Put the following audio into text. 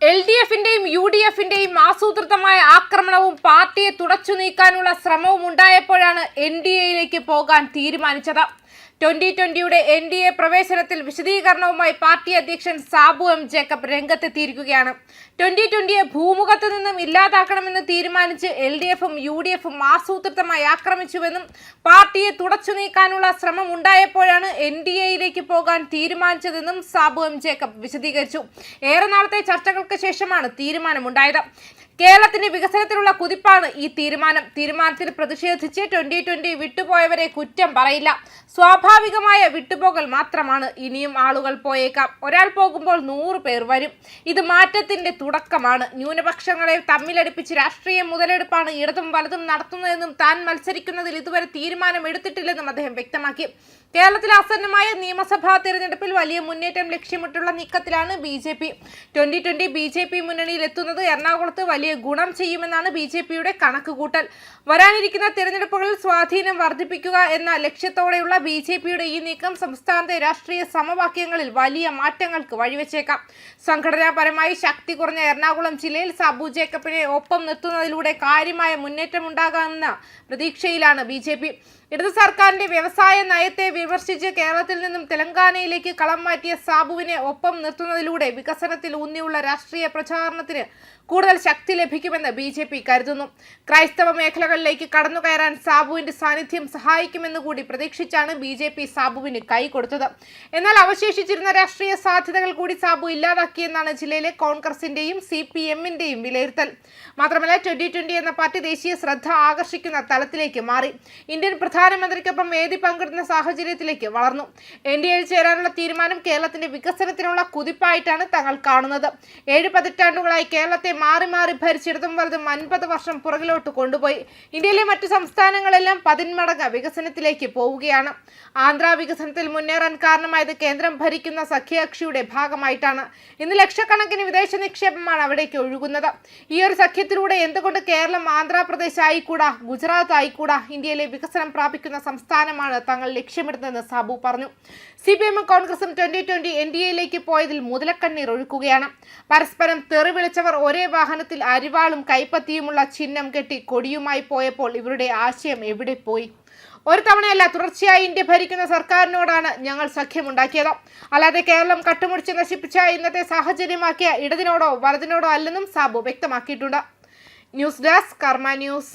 L D എഫിന്റെയും U D എഫിന്റെയും ആസൂത്രിതമായ ആക്രമണവും പാർട്ടിയെ തുടച്ചു നീക്കാനുള്ള ശ്രമവും ഉണ്ടായപ്പോഴാണ് എൻ ഡി എയിലേക്ക് പോകാൻ തീരുമാനിച്ചത്. ട്വന്റി ട്വന്റിയുടെ എൻ ഡി എ പ്രവേശനത്തിൽ വിശദീകരണവുമായി പാർട്ടി അധ്യക്ഷൻ സാബു എം ജേക്കബ് രംഗത്തെത്തിയിരിക്കുകയാണ്. ട്വന്റി ട്വന്റിയെ ഭൂമുഖത്ത് നിന്നും ഇല്ലാതാക്കണമെന്ന് തീരുമാനിച്ച് എൽ ഡി എഫും യു ഡി എഫും ആസൂത്രിതമായി ആക്രമിച്ചുവെന്നും പാർട്ടിയെ തുടച്ചു നീക്കാനുള്ള ശ്രമം ഉണ്ടായപ്പോഴാണ് എൻ ഡി എയിലേക്ക് പോകാൻ തീരുമാനിച്ചതെന്നും സാബു എം ജേക്കബ് വിശദീകരിച്ചു. ഏറെ നാളത്തെ ചർച്ചകൾക്ക് ശേഷമാണ് തീരുമാനമുണ്ടായത്. കേരളത്തിന്റെ വികസനത്തിലുള്ള കുതിപ്പാണ് ഈ തീരുമാനം. തീരുമാനത്തിൽ പ്രതിഷേധിച്ച് ട്വന്റി ട്വന്റി വിട്ടുപോയവരെ കുറ്റം പറയില്ല. സ്വാഭാവികമായ വിട്ടുപോകൽ മാത്രമാണ് ഇനിയും ആളുകൾ പോയേക്കാം. ഒരാൾ പോകുമ്പോൾ നൂറ് പേർ വരും. ഇത് മാറ്റത്തിന്റെ തുടക്കമാണ്. ന്യൂനപക്ഷങ്ങളെ തമ്മിലടിപ്പിച്ച് രാഷ്ട്രീയ മുതലെടുപ്പാണ് ഇടതും വലതും നടത്തുന്നതെന്നും താൻ മത്സരിക്കുന്നതിൽ ഇതുവരെ തീരുമാനം എടുത്തിട്ടില്ലെന്നും അദ്ദേഹം വ്യക്തമാക്കി. കേരളത്തിൽ ആസന്നമായ നിയമസഭാ തിരഞ്ഞെടുപ്പിൽ വലിയ മുന്നേറ്റം ലക്ഷ്യമിട്ടുള്ള നീക്കത്തിലാണ് B J P. Twenty twenty B J P മുന്നണിയിൽ എത്തുന്നത് എറണാകുളത്ത് വലിയ ഗുണം ചെയ്യുമെന്നാണ് ബി ജെ പിയുടെ കണക്കുകൂട്ടൽ. വരാനിരിക്കുന്ന തിരഞ്ഞെടുപ്പുകളിൽ സ്വാധീനം വർദ്ധിപ്പിക്കുക എന്ന ലക്ഷ്യത്തോടെയുള്ള ബി ജെ പിയുടെ ഈ നീക്കം സംസ്ഥാനത്തെ രാഷ്ട്രീയ സമവാക്യങ്ങളിൽ വലിയ മാറ്റങ്ങൾക്ക് വഴിവെച്ചേക്കാം. സംഘടനാപരമായി ശക്തി കുറഞ്ഞ എറണാകുളം ജില്ലയിൽ സാബു ജേക്കബിനെ ഒപ്പം നിർത്തുന്നതിലൂടെ കാര്യമായ മുന്നേറ്റമുണ്ടാകാമെന്ന പ്രതീക്ഷയിലാണ് ബി ജെ പി. ഇടതു സർക്കാരിന്റെ വ്യവസായ നയത്തെ വിമർശിച്ച് കേരളത്തിൽ നിന്നും തെലങ്കാനയിലേക്ക് കളം മാറ്റിയ സാബുവിനെ ഒപ്പം നിർത്തുന്നതിലൂടെ വികസനത്തിൽ ഊന്നിയുള്ള രാഷ്ട്രീയ പ്രചാരണത്തിന് കൂടുതൽ ശക്തി ലഭിക്കുമെന്ന് ബി ജെ പി കരുതുന്നു. ക്രൈസ്തവ മേഖലകളിലേക്ക് കടന്നു കയറാൻ സാബുവിന്റെ സാന്നിധ്യം സഹായിക്കുമെന്ന് കൂടി പ്രതീക്ഷിച്ചാണ് ബി ജെ പി സാബുവിന് കൈ കൊടുത്തത്. എന്നാൽ അവശേഷിച്ചിരുന്ന രാഷ്ട്രീയ സാധ്യതകൾ കൂടി സാബു ഇല്ലാതാക്കിയെന്നാണ് ജില്ലയിലെ കോൺഗ്രസിന്റെയും സി പി എമ്മിന്റെയും വിലയിരുത്തൽ. മാത്രമല്ല ട്വന്റി ട്വന്റി എന്ന പാർട്ടി ദേശീയ ശ്രദ്ധ ആകർഷിക്കുന്ന തലത്തിലേക്ക് മാറി. ഇന്ത്യൻ പ്രധാനമന്ത്രിക്കൊപ്പം വേദി പങ്കിടുന്ന സാഹചര്യത്തിലേക്ക് വളർന്നു. എൻ ഡി എയിൽ ചേരാനുള്ള തീരുമാനം കേരളത്തിന്റെ വികസനത്തിനുള്ള കുതിപ്പായിട്ടാണ് തങ്ങൾ കാണുന്നത്. ഏഴ് പതിറ്റാണ്ടുകളായി കേരളത്തെ മാറി മാറി ഭരിച്ചിടതും വലതും അൻപത് വർഷം പുറകിലോട്ട് കൊണ്ടുപോയി. ഇന്ത്യയിലെ മറ്റു സംസ്ഥാനങ്ങളെല്ലാം പതിന്മടങ്ങ് വികസനത്തിലേക്ക് പോവുകയാണ്. ആന്ധ്ര വികസനത്തിൽ മുന്നേറാൻ കാരണമായത് കേന്ദ്രം ഭരിക്കുന്ന സഖ്യകക്ഷിയുടെ ഭാഗമായിട്ടാണ്. ഇന്ന് ലക്ഷക്കണക്കിന് വിദേശ നിക്ഷേപമാണ് അവിടേക്ക് ഒഴുകുന്നത്. ഈ ഒരു സഖ്യത്തിലൂടെ എന്തുകൊണ്ട് കേരളം ആന്ധ്രാപ്രദേശ് ആയിക്കൂടാ ഗുജറാത്ത് ആയിക്കൂടാ ഇന്ത്യയിലെ വികസനം പ്രാപിക്കുന്ന സംസ്ഥാനമാണ് തങ്ങൾ ലക്ഷ്യമിടുന്നതെന്ന് സാബു പറഞ്ഞു. സി പി എമ്മും കോൺഗ്രസും ട്വന്റി ട്വന്റി എൻ ഡി എയിലേക്ക് പോയതിൽ മുതലക്കണ്ണീർ ഒഴുക്കുകയാണ്. പരസ്പരം തെറി വിളിച്ചവർ ഒരേ വാഹനത്തിൽ അരിവാളും കൈപ്പത്തിയുമുള്ള ചിഹ്നം കെട്ടി കൊടിയുമായി പോയപ്പോൾ ഇവരുടെ ആശയം എവിടെ പോയി? ഒരു തവണയല്ല തുടർച്ചയായി ഇന്ത്യ ഭരിക്കുന്ന സർക്കാരിനോടാണ് ഞങ്ങൾ സഖ്യമുണ്ടാക്കിയത്. അല്ലാതെ കേരളം കട്ടുമുടിച്ച് നശിപ്പിച്ച ഇന്നത്തെ സാഹചര്യമാക്കിയ ഇടതിനോടോ വലതിനോടോ അല്ലെന്നും സാബു വ്യക്തമാക്കിയിട്ടുണ്ട്. News desk Karma news.